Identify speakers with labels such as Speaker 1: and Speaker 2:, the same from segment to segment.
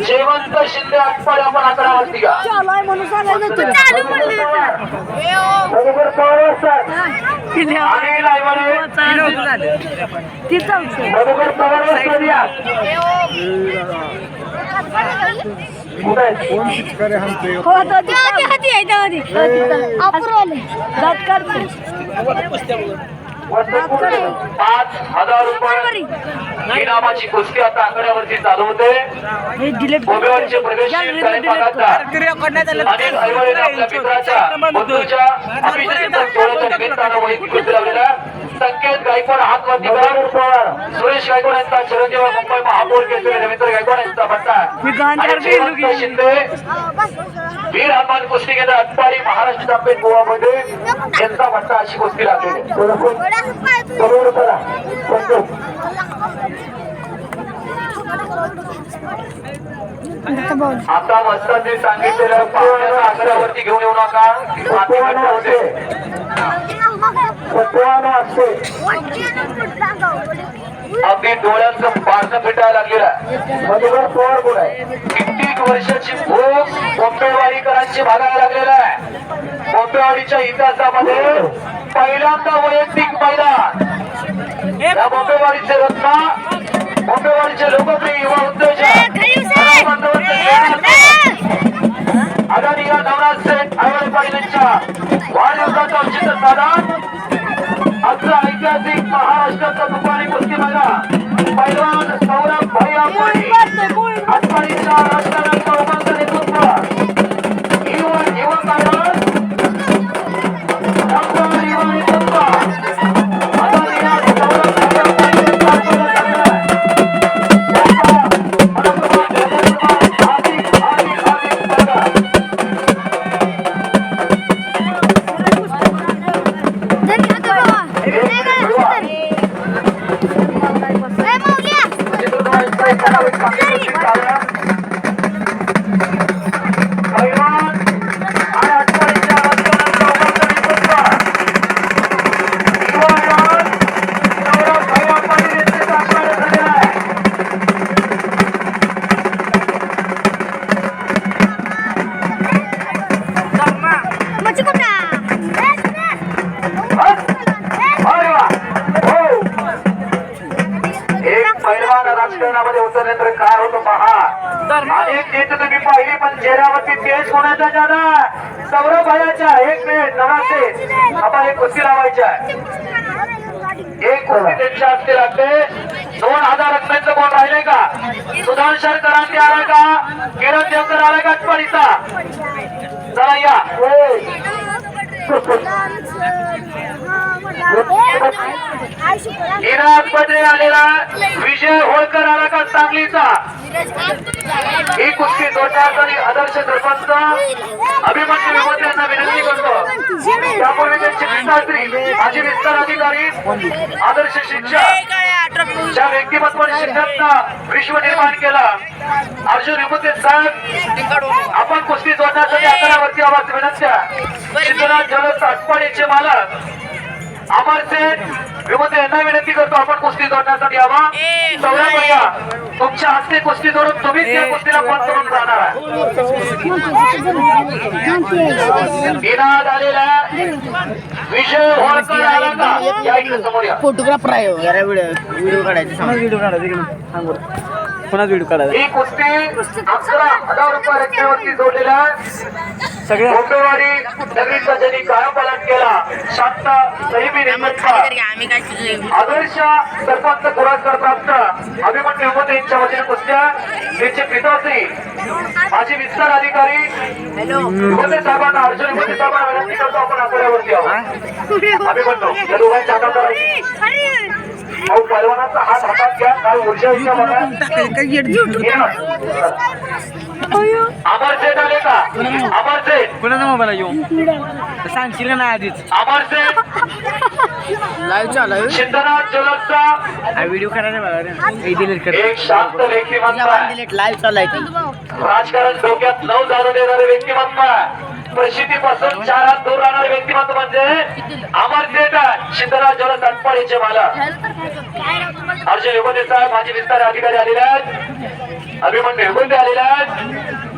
Speaker 1: शेवंत शिंदे आटपाडे आपण आकडावरती का
Speaker 2: चालू आहे म्हणून सांगायचं तुला
Speaker 3: चालू म्हणलं
Speaker 1: बरोबर पवार
Speaker 2: ती चौथी
Speaker 1: बरोबर पवार वाजतात या?
Speaker 2: हो
Speaker 1: पाच हजार रुपये इनामाची कुस्ती आता आकड्यावरती चालू होते. कृती लावलेला संकेत गायकवाड हात वरती करा. सुरेश गायकवाड यांचा चिरंजीव मुंबई महापौर केसरी रवींद्र गायकवाड यांचा
Speaker 2: लुगी.
Speaker 1: शिंदे. वीर हनुमान कुस्ती केंद्र अटपाडी महाराष्ट्र चांपेन गोवामध्ये यांचा पट्टा अशी कुस्ती लागलेली. बरोबर करा. आता मस्तांनी सांगितलेलं पाहुण्याला आग्रहावरती घेऊन येऊ नका. होते. असते अगदी डोळ्यांचं पारणं फिटायला लागलेलं आहे. मधुकर पवार कोण आहे? कित्येक वर्षाची भूक बोंबेवाडीकरांची भागायला लागलेला आहे. बोंबेवाडीच्या इतिहासामध्ये पहिल्यांदा वैयक्तिक मैदान. या बोंबेवाडीचे रत्न बोंबेवाडीचे लोकप्रिय युवा उद्योजक आदरणीय नवराज सेठ आयवळे पाटील यांच्या वाढदिवसाचं औचित्य साधन. आजचा ऐतिहासिक महाराष्ट्राचा दुपारी कुस्ती मैदान पैलवान सौरा कोणाचा जादा सौरभ भयाच्या. एक मिनिट नवासे आपण एक कुस्ती लावायच्या एक कुस्ती त्यांच्या हस्ते लागते. दोन हजार रत्नांचं कोण राहिलंय का? सुधांशर करांती आलाय का? किरण देवकर आलाय का? आटपाडीचा चला या. इनाद पटे आलेला विजय होळकर आला का सांगलीचा? ही कुस्ती जोडण्यासाठी आदर्श सरपंच अभिमन्यू विमोते यांना विनंती करतो. त्यापूर्वी त्यांची विस्तारी माजी विस्तार अधिकारी आदर्श शिक्षक ज्या व्यक्तिमत्वाने शिक्षकांना विश्व निर्माण केला. अर्जुन विमोते साहेब आपण कुस्ती जोडण्यासाठी आकारावरती आवाज विनंत्या. सिद्धनाथ जलद आटपाडीचे मालक. अमर सेठ विमोते यांना विनंती करतो आपण कुस्ती जोडण्यासाठी यावा. सौरभ भैया तुमच्या हस्ते कुस्ती जोडून तुम्हीच त्या कुस्तीला पण करून जाणार आहे. इनाद आलेला विजय होळकर आला का या इकडे समोर या.
Speaker 4: फोटोग्राफर आहे हो. व्हिडिओ व्हिडिओ काढायचे सांग.
Speaker 5: व्हिडिओ कोणाच व्हिडिओ काढायचा
Speaker 1: ही कुस्ती अकरा हजार रुपये रकमेवरती जोडलेल्या आहे.
Speaker 5: सगळ्या
Speaker 1: नगरीचा ज्यांनी केला शांत आदर्श सरपंच पुरस्कार प्राप्त. अभिमन्यू विमोते यांच्या वतीने कुस्त्या त्यांचे पिताश्री माजी विस्तार अधिकारी साहेबांना अर्जुन साहेबांना विनंती करतो आपण अभिमन्यू या दोघांच्या हातात पैलवानाचा हात हातात घ्या काय ऊर्जा अमर सेठ आले का?
Speaker 5: कोणाचा मोबाईल घेऊन सांगशील का नाही आधीच?
Speaker 1: अमर सेठ.
Speaker 4: लाईव्ह चालू आहे
Speaker 1: सिद्धनाथ
Speaker 5: हा व्हिडिओ बघा रे. डिलीट कर.
Speaker 1: एक शांत व्यक्तिमत्व आहे
Speaker 4: लाईव्ह चालू आहे.
Speaker 1: राजकारण डोक्यात नऊ जाणून देणारे व्यक्तिमत्व परिस्थितीपासून चार हात दूर राहणारे व्यक्तिमत्व म्हणजे अमर सेठ सिद्धराज मालक. अर्जुन विमोते साहेब माझे विस्तार अधिकारी आलेले आहेत. अभिमन्यू निघून आलेला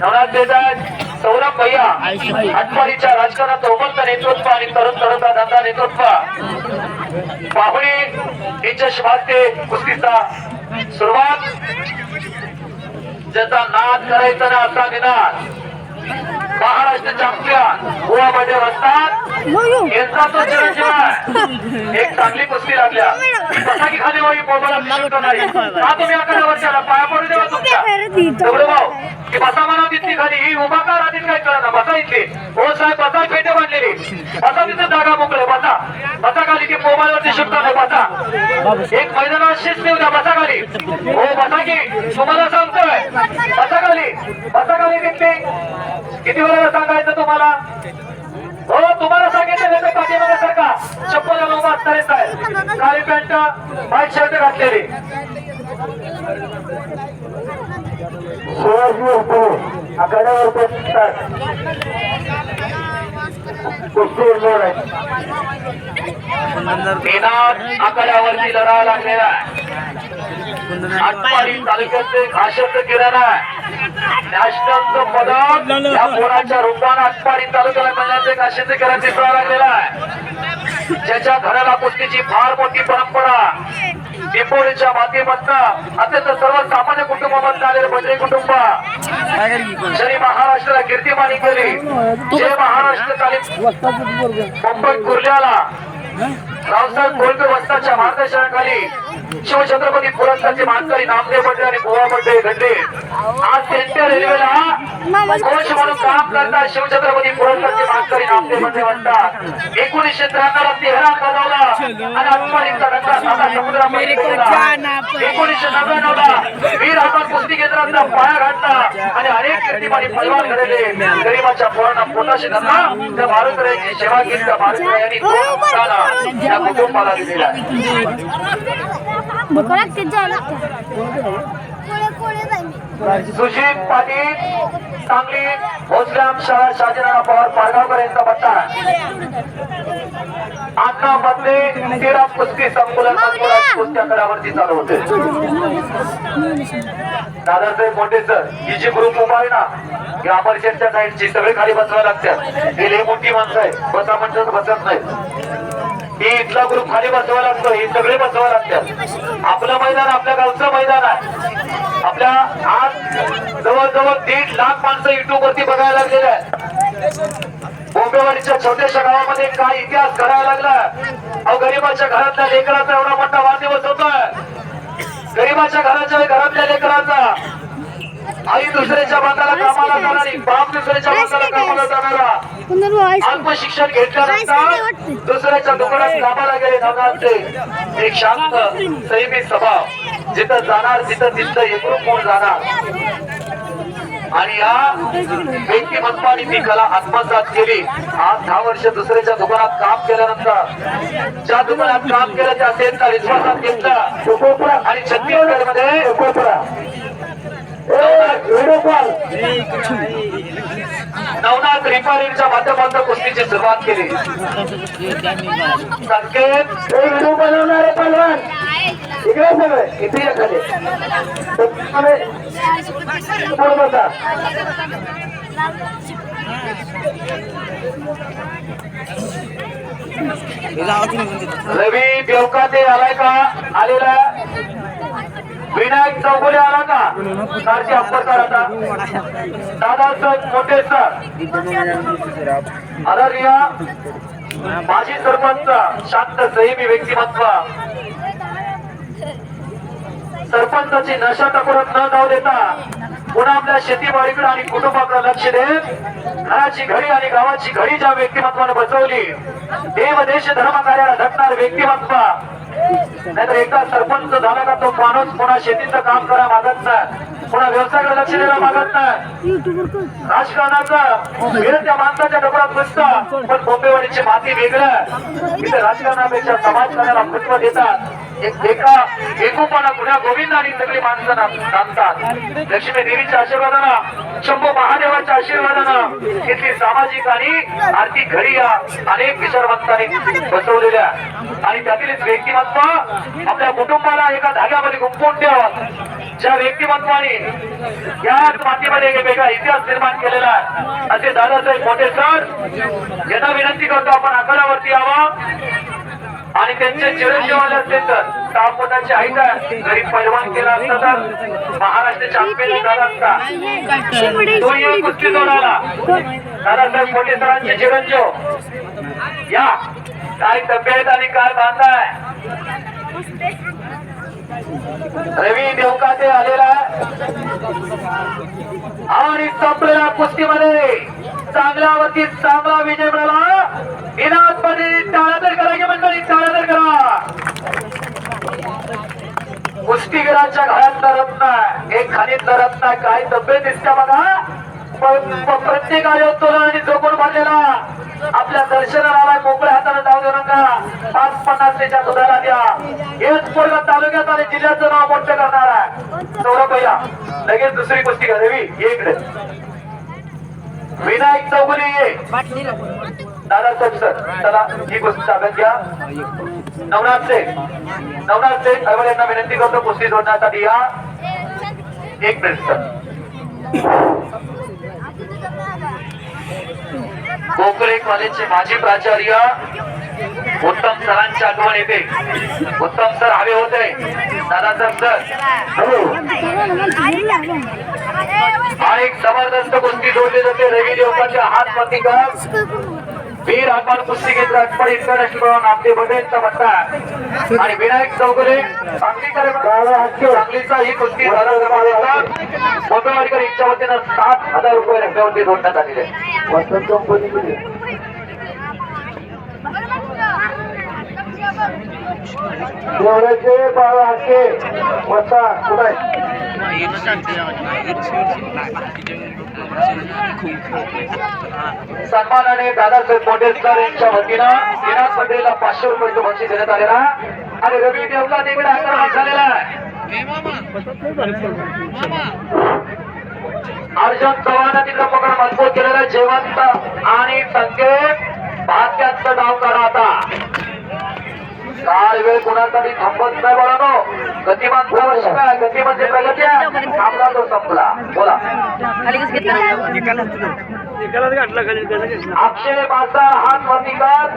Speaker 1: नवनाथ देतात सौरभ भैया आठवारीच्या राजकारणात उमलतं नेतृत्व आणि तरुण तरुणचा धंदा नेतृत्व. पाहुणे यांच्या शिवाते कुस्तीचा सुरुवात. ज्याचा नाद करायचा ना असा निनाद महाराष्ट्र चॅम्पियन गोवा मध्ये असतात यांचा तो एक चांगली कुस्ती लागल्या. कसा की खाली मोबाईल शब्द नाही. का तुम्ही अकरा वर्षाला पाया पडू देवा तुमच्या. दगडू भाऊ की बसा म्हणा तिथली खाली. ही उभा का राहतील काय कळणार बसा इथली हो साहेब बसा. पेटे बांधलेली. बसा तिथे जागा मोकळे. बसा. बसा खाली की मोबाईल वरती शब्द नाही बसा. एक मैदानात शिस्त येऊ द्या. बसा खाली. हो बसा की. तुम्हाला सांगतोय. बसा खाली बसा खाली तिथली किती वेळेला सांगायचं तुम्हाला? हो तुम्हाला सांगितलं तर पाठीमागे सारखा चप्पल घालून उभा असणारेच आहे काळी पॅन्ट व्हाईट शर्ट घातलेली. शिवाजी आखाड्यावर निनाद आखाड्यावरती लढा लागलेला आहे. आटपाडी तालुक्याचे घाशत किराणा नॅशनलचं पदक या पोराच्या रूपानं आटपाडी तालुक्याला मिळण्याचे किराणा लागलेला आहे. ज्याच्या घराला कुस्तीची फार मोठी परंपरा. पिंपोळीच्या माध्यमातून अत्यंत सर्वसामान्य कुटुंबामधून आलेले बजरी कुटुंब. जरी महाराष्ट्राला कीर्तिमानी केली जे महाराष्ट्र तालीम मुंबई कुर्ल्याला रावसाहेब कोळपे वस्ताच्या मार्गदर्शनाखाली शिवछत्रपती पुरस्कारचे मानकरी नामदेव बड्डे आणि गोवा बड्डे घडले आज त्यांच्या रेल्वेला कोच म्हणून काम करतात शिवछत्रपती पुरस्कारचे मानकरी नामदेव बड्डे म्हणतात एकोणीसशे त्र्याण्णव तेहरा कळवला आणि डंका साता समुद्रामध्ये. एकोणीसशे नव्याण्णव ला वीर हातात कुस्ती केंद्राचा पाया घातला आणि अनेक कीर्तिमानी परिवार घडले गरीबाच्या पोरांना पोटाशी धरला. त्या भारतरायांची सेवा केली त्या भारतरायांनी कुटुंबाला दिलेला.
Speaker 3: भूक लागते कोळे जाईल
Speaker 1: सुशील पाटील सांगली भोसल्याम शाळा शाजीराव पवार पारगावकर यांचा पट्टा आता मध्ये तेरा कुस्ती संकुलन कुस्त्या करावरती चालू होते. दादासाहेब मोठे सर ही जी ग्रुप उभा आहे ना ग्रामपंचायतच्या साईडची सगळे खाली बसवायला लागतात. ही मोठी माणसं आहे बसा म्हणतात बसत नाही हे इथला ग्रुप खाली बसवा लागतो हे सगळे बसवा लागतात आपलं मैदान आपल्या गावचं मैदान आहे. आपल्या आज जवळजवळ दीड लाख माणसं युट्यूब वरती बघायला लागलेले आहेत. बोंबेवाडीच्या छोट्याशा गावामध्ये काय इतिहास घडायला लागला अहो गरीबाच्या घरातल्या लेकराचा एवढा मोठा वाढदिवस होतोय. गरीबाच्या घराच्या घरातल्या लेकराचा आई दुसऱ्याच्या बांधाला कामाला जाणारी बाप दुसऱ्याच्या बांधाला कामाला जाणारा. अल्प शिक्षण घेतल्यानंतर दुसऱ्याच्या दुकानात कामाला गेले एक शांत संयमी स्वभाव. जिथं जाणार तिथं तिथं एकरूप होऊन जाणार. आणि या व्यक्तिमत्वाने ती कला आत्मसात केली. आज दहा वर्ष दुसऱ्याच्या दुकानात काम केल्यानंतर ज्या दुकानात काम केलं त्या त्यांचा विश्वासात घेतला. आणि छत्तीसगडमध्ये नवनाथ माध्यमातून कुस्तीची सुरुवात केली. संकेत. हे व्हिडिओ बनवणारे पलवान इकडे सगळे इथे बसा. रवी देवकाते आलाय का? आलेला विनायक चौगुले आला का? सारखे अंबरकर आता. दादासाहेब मोठे सर. अररिया माजी सरपंच शांत संयमी व्यक्तिमत्व. सरपंचाची नशा टकोरात न जाऊ देता पुन्हा आपल्या शेतीबाडीकडे आणि कुटुंबाकडे लक्ष देत घराची घडी आणि गावाची घडी ज्या व्यक्तिमत्वाने बसवली देव देश धर्म कार्याला झटणार व्यक्तिमत्व. नाहीतर एकदा सरपंच झाला का तो माणूस पुन्हा शेतीचं काम करा मागत नाही. पुन्हा व्यवसायाकडे लक्ष द्यायला मागत नाही. राजकारणाचा वेळ त्या माणसाच्या डबरात बसतं पण बोंबेवाडीची माती वेगळं. इथे राजकारणापेक्षा समाजकारणाला महत्त्व देतात. एका एकोपाला गुन्हा गोविंदाने सगळी माणसं नाम- लक्ष्मी देवीच्या आशीर्वादानं शंभू महादेवाच्या आशीर्वादानं तिथली सामाजिक आणि आर्थिक घडी या अनेक विचारवंतांनी बसवलेल्या आणि त्यातीलच व्यक्तिमत्व आपल्या कुटुंबाला एका धाग्यामध्ये गुंपून ठेवत ज्या व्यक्तिमत्वाने याच मातीमध्ये एक वेगळा इतिहास निर्माण केलेला आहे. असे दादासाहेब मोठे सर यांना विनंती करतो आपण अकरावरती यावं. आणि त्यांचे चिरंजीव आले तर सहा पोटाची आई घरी पैलवान केला असता तर महाराष्ट्र चॅम्पियन झाला असता. तो येऊन कुस्ती जोडाला दादासाहेब मोठे सरांचे चिरंजीव. या काय तब्येत आणि काय बांधाय. रवी देवकाते आलेला आणि संपलेला कुस्तीमध्ये. चांगल्यावरती चांगला विजय मिळाला. इनाद पाटील टाळा करा की मंडळी टाळा करा. कुस्तीगिराच्या घरात रत्न एक खाणीतला रत्न काय तब्येत दिसत्या बघा. प्रत्येक आयोत्तोलन आणि जोपून भरलेला आपल्या दर्शनाला मोकळ्या हाताने जाऊ देऊ नका. पाच पन्नास त्याच्या दुधाला द्या. हेच पोरगा तालुक्यात आणि जिल्ह्याचं नाव मोठं करणार आहे. सौरभ भैया लगेच दुसरी गोष्टी घ्या रवी इकडे. विनायक चौगुले! ये दादासाहेब सर चला ही कुस्ती ताब्यात घ्या. नवनाथ शेख नवनाथ शेख अवळ यांना विनंती करतो कुस्ती जोडण्यासाठी या. एक मिनिट सर. गोखले कॉलेजचे माजी प्राचार्य उत्तम सरांची आठवण येते उत्तम सर हवे होते. दादासाहेब सर हा एक जबरदस्त कुस्ती जोडली जाते. रवी देवकाच्या हात प्रतिकार वीर हनुमान कुस्ती केंद्र अटपड इंटरनॅशनल नामदेव बटेलचा बट्टा आणि विनायक चौगुले सांगलीकर सांगलीचा ही कुस्ती मोठवाडीकर यांच्या वतीनं सात हजार रुपये रकमेवरती जोडण्यात आलेले. आहे. वसंत कंपनीमध्ये. देवळाचे बाळा हाके वसा कुडाय सन्मानाने दादासाहेब मोटेसकर यांच्या वतीनं विनाथ पटेलला पाचशे रुपयाचं बक्षीस देण्यात आलेला. आणि रवी देवला तिकडे आक्रमण झालेला आहे. अर्जुन चव्हाण तिकडे पकड मजबूत केलेला जेवंत आणि संकेत. भाग्याचा डाव करा आता. काळ वेळ कुणासाठी थांबत नाही बळानो. गतिमान प्रवेश काय गती म्हणजे प्रगती आहे. थांबला तो संपला. बोला. अक्षय बासा हात वर्णिकर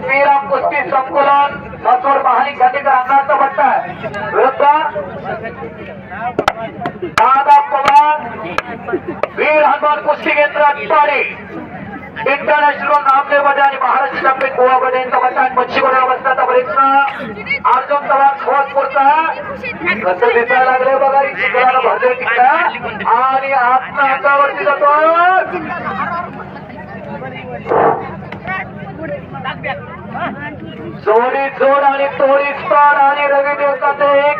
Speaker 1: श्रीराम कुस्ती संकुलन. मथुर महाली खांडेकर अंगाचा पट्टा आहे. विरुद्ध. दादा पवार. वीर हनुमान कुस्ती केंद्र अटपाडी इंटरनॅशनल नामदेवमध्ये आणि महाराष्ट्र गोवामध्ये आणि बसण्याचा प्रयत्न अर्जुन चव्हाण सोळपूरचा कसं दिसायला लागले बघा. ही भरले आणि आत्मा हातावरती जातो. जोडी जोड आणि तोडी स्टार आणि रवी देवता ते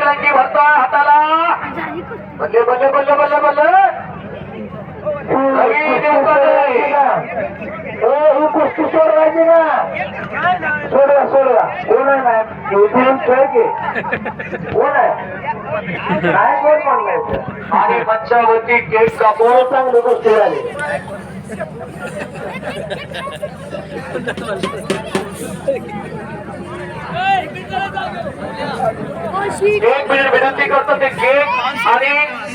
Speaker 1: ना सोडवा. कोण आहे खेळ कोण आहे? काय कोण आणि मच्छावरती केक कापून चांगली कुस्ती झाली. एक मिनिट विनंती करतो ते केक आणि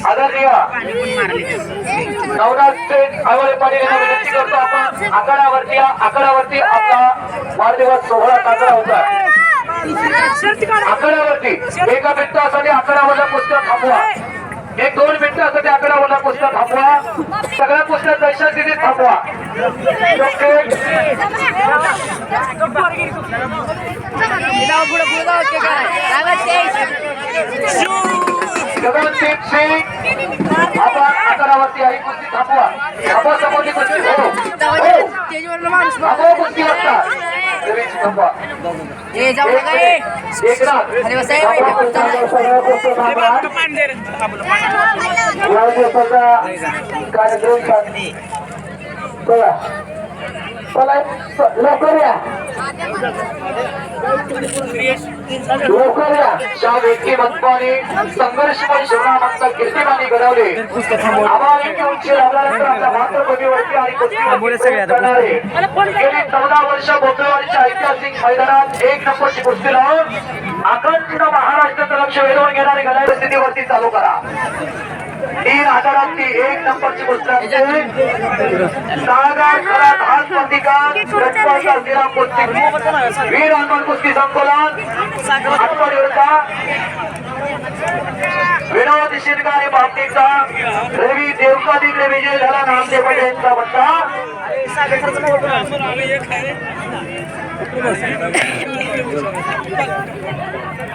Speaker 1: आदरणीय नवनाथ शेठ आवळे पाटील यांना विनंती करतो. आपण आखाड्यावरती या. आपला वाढदिवस सोहळा साजरा होता आकडावरती एका मिनिटासाठी आखाड्यावरला पुस्तक थांबवा. एक दोन मिनिटासाठी आखाड्यावरला पुस्तक थांबवा. सगळ्या पुस्तक दर्शन थांबवा. तो केक गगनदीप सिंग आपण आकारावरती आई कुस्ती थांबवा थांबवा समोरची कुस्ती हो हो थांबवा कुस्ती असतात देवीची थांबवा
Speaker 4: ए जाऊ नका ए
Speaker 1: एकनाथ
Speaker 4: अरे वा साहेब,
Speaker 1: थांबवा कुस्ती, सगळ्या कुस्ती थांबवा. वाढदिवसाचा कार्यक्रम चालू. चला लवकर या. ज्या व्यक्तिमत्वाने संघर्षमय जीवनामागचा कीर्तिमानी घडवले. आबाळी उंची लाभल्यानंतर आपल्या मातृभूमीवरती आणि कुस्ती करणारे गेली चौदा वर्ष बोपेवाडीच्या ऐतिहासिक मैदानात एक नंबरची कुस्ती लावून अखंड महाराष्ट्राचं लक्ष वेधून घेणारी गदाय परिस्थितीवरती चालू करा. तीन हजारांची एक नंबरची गोष्ट असते. सागा खरात स्पर्धिका रक्तवाचा श्रीराम कुस्ती. वीर अंगण कुस्ती संकुलन आठवड विनोद शिरगारी बाबतीचा रवी देवकाधिक विजय झाला नामदेव यांचा बच्चा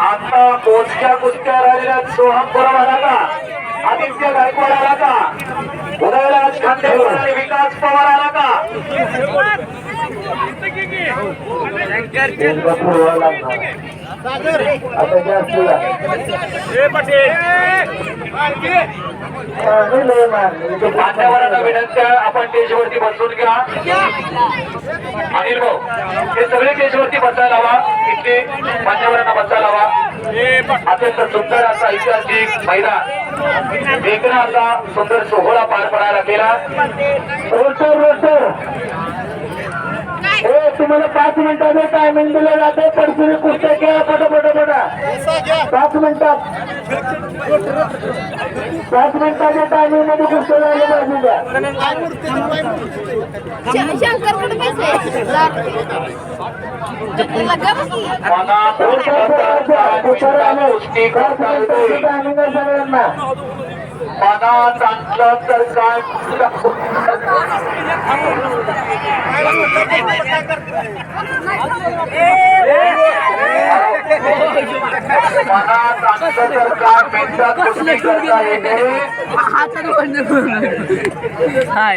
Speaker 1: आता मोजक्या कुस्त्या राहिलेल्या सोहम बरोबर का आदित्य गायकवाड आला का? उदयराज खांडेकर आणि विकास पवार आला का? आता जास्त मान्यवरांना विनंती आहे आपण स्टेजवरती बसून घ्या. अनिल भाऊ हे सगळे स्टेजवरती बसायला हवा. इथे मान्यवरांना बसायला हवा. अत्यंत सुंदर असा ऐतिहासिक मैदान. वेगळा असा सुंदर सोहळा पार पडायला गेला. तुम्हाला पाच मिनिटाचं टायमिंग दिलं जाते पडसुरी कुस्त्या घ्या पटा पटा पटा पाच मिनिटात. पाच मिनिटाच्या टायमिंगमध्ये कुस्त्या झाले पाहिजे
Speaker 3: बघी
Speaker 1: सगळ्यांना. मनात आणलं तर काय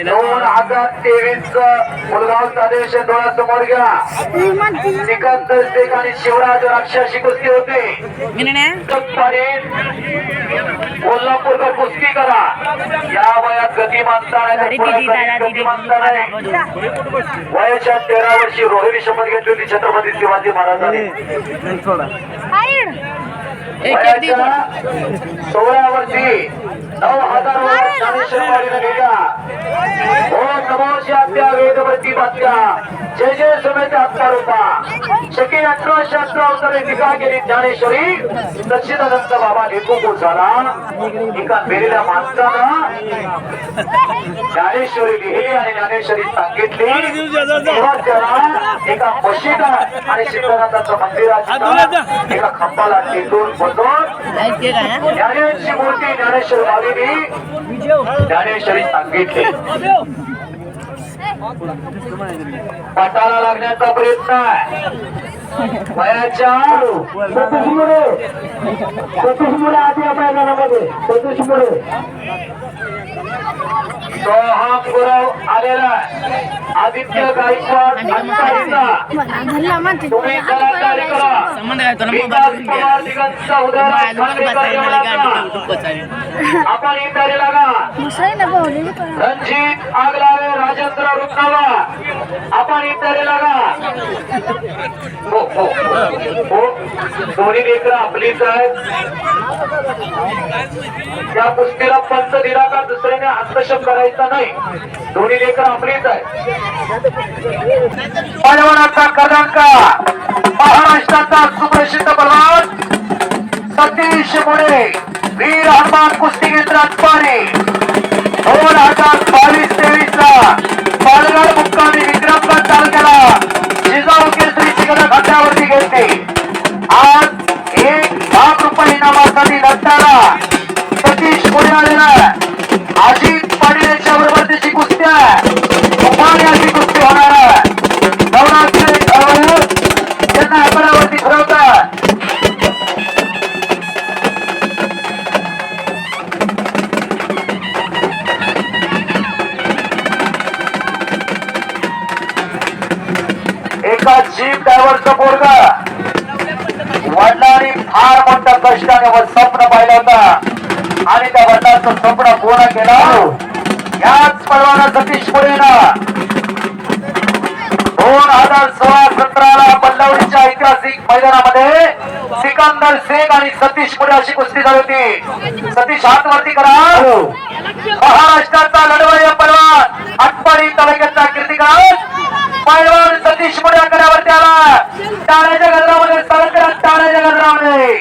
Speaker 1: दोन हजार तेवीस मुलगाव प्रदेश डोळ्यासमोर घ्या सिकंदर शेख आणि शिवराज राक्षसी कुस्ती होते कोल्हापूरकर कुस्ती करा या वयात गतिमानता गतिमानता वयाच्या तेरा वर्षी रोहित शपथ घेतली छत्रपती शिवाजी महाराजांनी सोळा वर्षी नऊ हजार वर ज्ञानेश्वरवाडीने गेल्या हो नमोच्या जय जय समेत आत्मारूपा शकी अठरा शास्त्र अवतरे टीका केली ज्ञानेश्वरी सच्चिदानंद बाबा लेखो झाला एका मेलेल्या माणसानं ज्ञानेश्वरी लिहिली आणि ज्ञानेश्वरी सांगितली तेव्हा त्याला एका मशीदा आणि सिद्धनाथाचं मंदिराच्या एका खंबाला टेकून बसून ज्ञानेश्वरी मूर्ती ज्ञानेश्वर बाबीनी ज्ञानेश्वरी सांगितले. पटाला लागण्याचा प्रयत्न आहे. वयाच्या आधी आपल्या आलेला. आदित्य गायकवाड तुम्ही कलाकारी करा. विकास पवार. आपण इथे लागा रणजित आगलावे राजेंद्र रुग्णावा आपण इथे लागा हो हो हो. दोन्ही लेकरं आपलीच आहेत. त्या कुस्तीला पंच दिला का दुसऱ्याने हस्तक्षेप करायचा नाही. दोन्ही लेकरं आपलीच आहेत. पैलवानाचा कर्नाटका महाराष्ट्राचा सुप्रसिद्ध बलवान. सतीश मुळे वीर हनुमान कुस्ती केंद्रात पाणी दोन हजार बावीस तेवीस ला पालघर मुक्कामी विक्रमगड तालुक्याला त्या वडिलांचं स्वप्न पूर्ण केलं. याच परवाना सतीश पुढे ना दोन हजार सोळा सतराला बल्लावडीच्या ऐतिहासिक मैदानामध्ये सिकंदर शेख आणि सतीश पुढे अशी कुस्ती झाली होती. सतीश हात वरती करा. महाराष्ट्राचा लढवय पलवान. आटपाडी तालुक्याचा कीर्तिकार. पैलवान सतीश पुढे आकड्यावरती आला. टाळ्याच्या गजरामध्ये सरकरा टाळ्याच्या गजरामध्ये.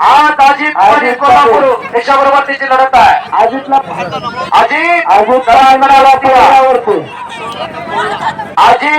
Speaker 1: आज अजित आणि कोल्हापूर. त्याच्याबरोबर त्याची लढत आहे.
Speaker 6: अजितला
Speaker 1: अजित.
Speaker 6: अजित.